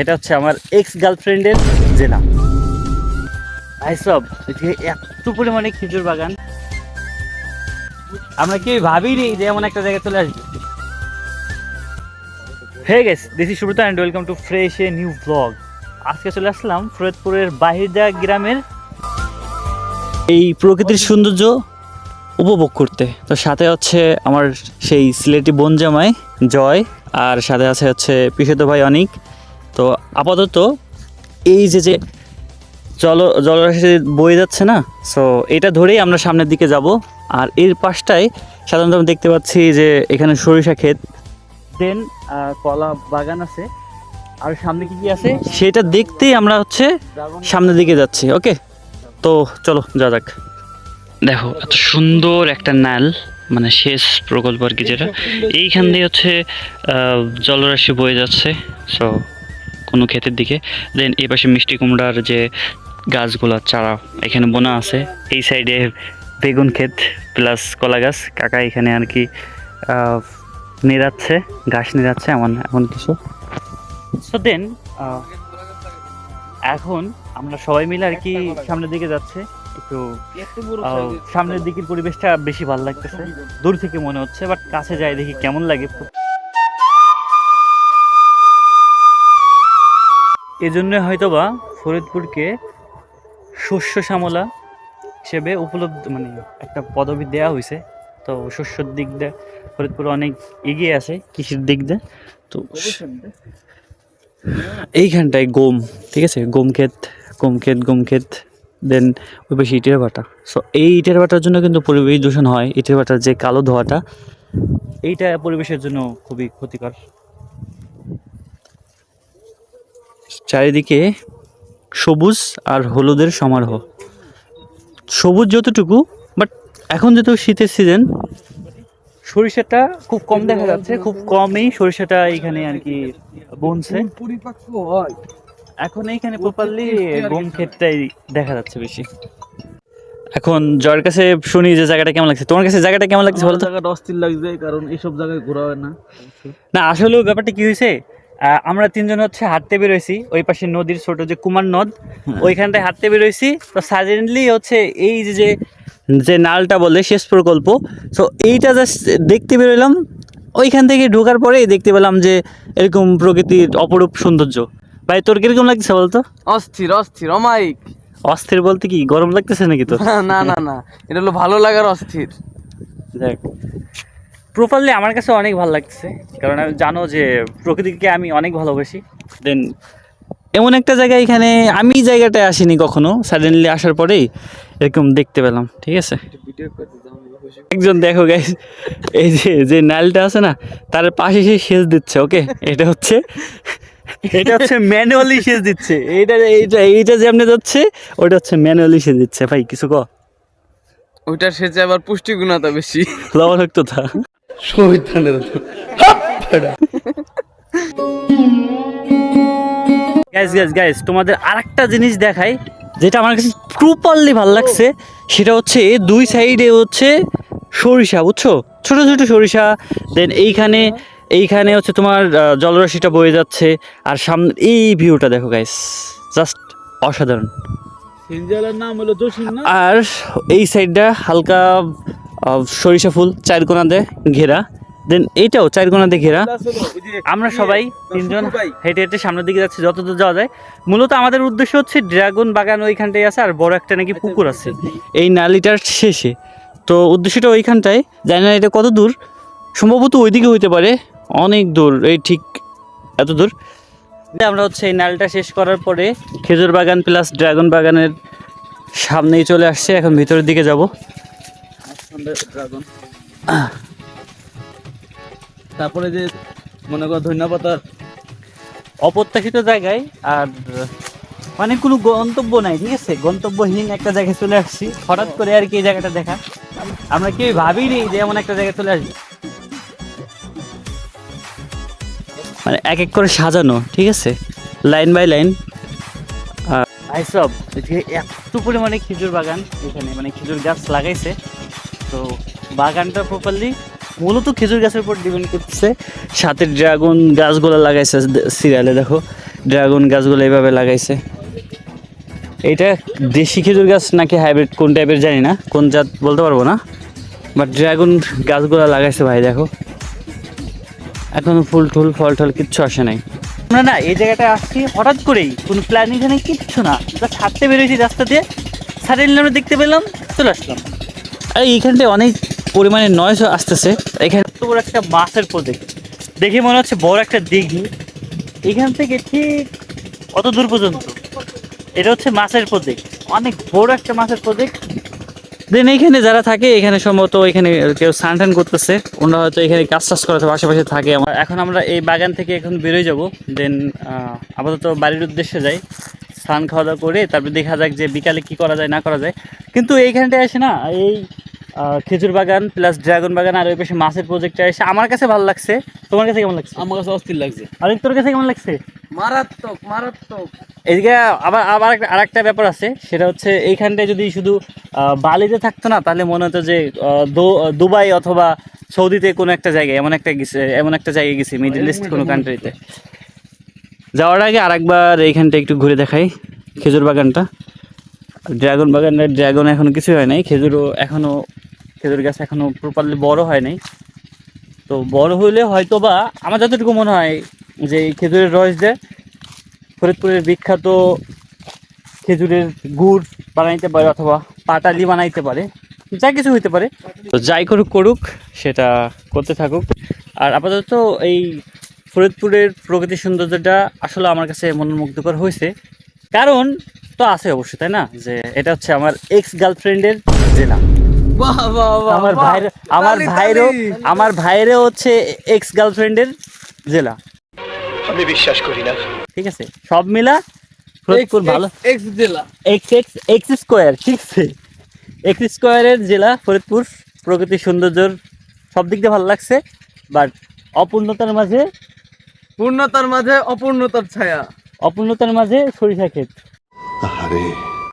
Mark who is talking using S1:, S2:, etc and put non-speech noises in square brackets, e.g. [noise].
S1: এটা হচ্ছে আমার এক্স গার্লফ্রেন্ডের জেলা ভাই সব এদিকে এত পরিমাণে খেজুর বাগান। আমরা কি ভাবিনি যে এমন একটা জায়গায় চলে আসবে। Hey guys this is Subrata and welcome to fresh a new blog আজকে চলে আসলাম ফরিদপুরের বাহিরদা গ্রামের এই প্রকৃতির সৌন্দর্য উপভোগ করতে। তো সাথে হচ্ছে আমার সেই সিলেটি বোন জামাই জয়, আর সাথে আছে হচ্ছে পিসেত ভাই অনিক। তো আপাতত এই যে যে জল জলরাশি বয়ে যাচ্ছে না সো এটা ধরেই আমরা সামনের দিকে যাব। আর এর পাশটায় সাধারণত আমি দেখতে পাচ্ছি যে এখানে সরিষা ক্ষেত দেন কলা বাগান আছে। আর সামনে কি কি আছে? সেটা দেখতেই আমরা হচ্ছে সামনের দিকে যাচ্ছি ওকে তো চলো যা যাক। দেখো, এত সুন্দর একটা নাল মানে শেষ প্রকল্প আর কি যেটা। এইখান দিয়ে হচ্ছে জলরাশি বয়ে যাচ্ছে সো কোনো ক্ষেতের দিকে। দেন এই পাশে মিষ্টি কুমড়ার যে গাছগুলো চারা এখানে বোনা আছে। এই সাইডে বেগুন ক্ষেত প্লাস কলা গাছ। কাকা এখানে আর কি আহ, নিরাচ্ছে ঘাস নিরাচ্ছে এমন এমন কিছু। সো দেন এখন আমরা সবাই মিলে আর কি সামনের দিকে যাচ্ছে। একটু সামনের দিকের পরিবেশটা বেশি ভালো লাগতেছে। দূর থেকে মনে হচ্ছে বাট কাছে যাই দেখি কেমন লাগে। এজন্য হয়তোবা ফরিদপুরকে শস্য শ্যামলা হিসেবে উপলব্ধ মানে একটা পদবি দেওয়া হয়েছে। তো শস্যর দিক দিয়ে ফরিদপুর অনেক এগিয়ে আছে কৃষির দিক দিয়ে। তো এইখানটায় গম, ঠিক আছে? গম ক্ষেত গম ক্ষেত গম ক্ষেত দেন ওই পাশে ইটের ভাটা। সো এই ইটের ভাটার জন্য কিন্তু পরিবেশ দূষণ হয়। ইটের ভাটার যে কালো ধোঁয়াটা, এইটা পরিবেশের জন্য খুবই ক্ষতিকর। চারিদিকে সবুজ আর হলুদের সমারোহ। সবুজ যতটুকু বাট এখন যেহেতু শীতের সিজন সরিষাটা খুব কম দেখা যাচ্ছে খুব কমই সরিষাটা এখানে আর কি বনছে। এখন এইখানে প্রপারলি গম ক্ষেতটাই দেখা যাচ্ছে বেশি। এখন জয়ের কাছে শুনি যে জায়গাটা কেমন লাগছে। তোমার কাছে জায়গাটা কেমন লাগছে ভালো
S2: জায়গাটা অস্থির লাগছে কারণ এইসব জায়গায় ঘোরা হয় না।
S1: না আসলেও ব্যাপারটা কি হয়েছে? আমরা তিনজন হচ্ছে হাঁটতে বেরোইছি। ওই পাশে নদীর ছোট যে কুমার নদ ওইখানটায় হাঁটতে বেরোইছি। তো সাডেনলি হচ্ছে এই যে যে নালটা বলে শেষ প্রকল্প তো এইটা জাস্ট দেখতে বেরোলাম ওইখান থেকে ঢোকার পরেই দেখতে পেলাম যে এরকম প্রকৃতির অপরূপ সৌন্দর্য। ভাই তোর কীরকম লাগছে বলতো?
S2: অস্থির অস্থির অমায়িক।
S1: অস্থির বলতে কি গরম লাগতেছে নাকি তোর? [laughs]
S2: না না না এটা হলো ভালো লাগার অস্থির।
S1: দেখ প্রপারলি আমার কাছে অনেক ভালো লাগছে কারণ আমি জানো যে প্রকৃতিকে আমি অনেক ভালোবাসি। দেন এমন একটা জায়গা এখানে আমি জায়গাটায় আসিনি কখনো। সাডেনলি আসার পরেই এরকম দেখতে পেলাম ঠিক আছে? একজন দেখো গাইস এই যে যে নালটা আছে না তার পাশে সে সেচ দিচ্ছে ওকে এটা হচ্ছে এটা হচ্ছে ম্যানুয়ালি সেচ দিচ্ছে। এইটা এইটা এইটা যেমনি যাচ্ছে ওটা হচ্ছে ম্যানুয়ালি সেচ দিচ্ছে ভাই কিছু ক?
S2: ওইটার সেচে আবার পুষ্টিগুণতা বেশি।
S1: লবণাক্ততা। গাইস গাইস গাইস তোমাদের আরেকটা জিনিস দেখাই যেটা আমার কাছে প্রপারলি ভালো লাগছে সেটা হচ্ছে দুই সাইডে হচ্ছে সরিষা বুঝছ? ছোট ছোট সরিষা দেন এইখানে এইখানে হচ্ছে তোমার জলরাশিটা বয়ে যাচ্ছে আর সামনে এই ভিউটা দেখো গাইস জাস্ট অসাধারণ।
S2: নাম হলো
S1: আর এই সাইডটা হালকা সরিষা ফুল, চার কোনাতে ঘেরা। দেন এইটাও চার কোনাতে ঘেরা। আমরা সবাই তিনজন হেঁটে হেঁটে সামনের দিকে যাচ্ছি যতদূর যাওয়া যায়। মূলত আমাদের উদ্দেশ্য হচ্ছে ড্রাগন বাগান ওইখানটায় আছে, আর বড় একটা নাকি পুকুর আছে। এই নালিটার শেষে। তো উদ্দেশ্যটা ওইখানটায়, জানি না এটা কত দূর। সম্ভবত ওইদিকে হইতে পারে। অনেক দূর, এই ঠিক এত দূর। আমরা হচ্ছে এই নালটা শেষ করার পরে খেজুর বাগান প্লাস ড্রাগন বাগানের সামনেই চলে আসছে। এখন ভিতরের দিকে যাব।
S2: তারপরে যে মনে কর ধন্যবাদ
S1: অপ্রত্যাশিত জায়গায় আর মানে কোনো গন্তব্য নাই, ঠিক আছে? গন্তব্যহীন একটা জায়গায় চলে আসছি। হঠাৎ করে আর কি এই জায়গাটা দেখা। আমরা কেউ ভাবিনি যে এমন একটা জায়গায় চলে আসবে। মানে এক এক করে সাজানো, ঠিক আছে? Line by line. সব এত পরিমাণে খেজুর বাগান এখানে মানে খেজুর গাছ লাগাইছে। তো বাগানটা প্রপারলি মূলত খেজুর গাছের উপর ডিপেন্ড করতেছে। সাথে ড্রাগন গাছগুলো লাগাইছে সিরিয়ালে দেখো। ড্রাগন গাছগুলো এইভাবে লাগাইছে। এইটা দেশি খেজুর গাছ নাকি হাইব্রিড কোন টাইপের জানি না, কোন জাত বলতে পারব না। বাট ড্রাগন গাছগুলো লাগাইছে ভাই, দেখো। এখনও ফুল টুল, ফল টল কিচ্ছু আসে নাই। আমরা না এই জায়গাটা আসছি হঠাৎ করেই, কোনো প্ল্যানিং কিচ্ছু না। ছাড়তে বেরোয়েছি রাস্তা দিয়ে। সাডেনলি আমরা দেখতে পেলাম, চলে আসলাম। আর এইখানটায় অনেক পরিমাণে নয়েজ আসতেছে। এখানে বড় একটা মাছের প্রজেক্ট দেখে। মনে হচ্ছে বড় একটা দিঘি। এখান থেকে ঠিক কত দূর পর্যন্ত। এটা হচ্ছে মাছের প্রজেক্ট অনেক বড় একটা মাছের প্রজেক্ট দেন এইখানে যারা থাকে, এখানে সম্ভবত এখানে কেউ স্নান টান করতেছে। ওনারা হয়তো এখানে কাজ টাজ করাতে আশেপাশে থাকে। আমার এখন আমরা এই বাগান থেকে এখন বেরোয় যাব। দেন আপাতত বাড়ির উদ্দেশ্যে যাই। স্নান খাওয়া দাওয়া করে তারপর দেখা যাক যে বিকালে কি করা যায়, না করা যায়। কিন্তু এইখানটায় আসে না, এই খেজুর বাগান প্লাস ড্রাগন বাগান আর ওই পাশে মাছের প্রজেক্টটা এসে আমার কাছে ভালো লাগছে। তোমার কাছে কেমন লাগছে?
S2: আমার কাছে অস্থির লাগছে।
S1: আরেক তোর কাছে কেমন লাগছে?
S2: মারাত্মক মারাত্মক।
S1: এদিকে আবার আবার আর একটা আরেকটা ব্যাপার আছে সেটা হচ্ছে এইখানটায় যদি শুধু বালিতে থাকতো না তাহলে মনে হতো যে আহ, দুবাই অথবা সৌদিতে কোনো একটা জায়গায় এমন একটা গেছে এমন একটা জায়গায় গেছি মিডল ইস্ট কোনো কান্ট্রিতে যাওয়ার আগে আরেকবার এইখানটা একটু ঘুরে দেখাই খেজুর বাগানটা। ড্রাগন বাগানের ড্রাগন এখনও কিছু হয় নাই। খেজুরও এখনও, খেজুর গাছ এখনও প্রপারলি বড় হয় নাই। তো বড় হইলে হয়তো বা আমার যতটুকু মনে হয় যে এই খেজুরের রস দেয় ফরিদপুরের বিখ্যাত খেজুরের গুড় বানাইতে পারে অথবা পাটালি বানাইতে পারে, যা কিছু হইতে পারে। তো যাই করুক করুক, সেটা করতে থাকুক। আর আপাতত এই ফরিদপুরের প্রকৃতির সৌন্দর্যটা আসলে আমার কাছে মনোমুগ্ধকর হয়েছে। কারণ তো আছে অবশ্যই তাই না? যে এটা হচ্ছে আমার এক্স গার্লফ্রেন্ডের জেলা।
S2: বাহ বাহ বাহ
S1: আমার ভাইয়ের আমার ভাইয়েরও আমার ভাইয়েরও হচ্ছে এক্স গার্লফ্রেন্ডের জেলা।
S3: আমি বিশ্বাস করি না।
S1: ঠিক আছে? সব মিলা ফরিদপুর ভালো।
S2: ex জেলা।
S1: এক্স এক্স এক্স স্কোয়ার ঠিক আছে? এক্স স্কোয়ারের জেলা ফরিদপুর। প্রকৃতির সৌন্দর্যর সব দিক দিয়ে ভালো লাগছে বাট অপূর্ণতার মাঝে
S2: পূর্ণতার মাঝে অপূর্ণতার ছায়া।
S1: অপূর্ণতার মাঝে সরিষা ক্ষেত।
S3: আরে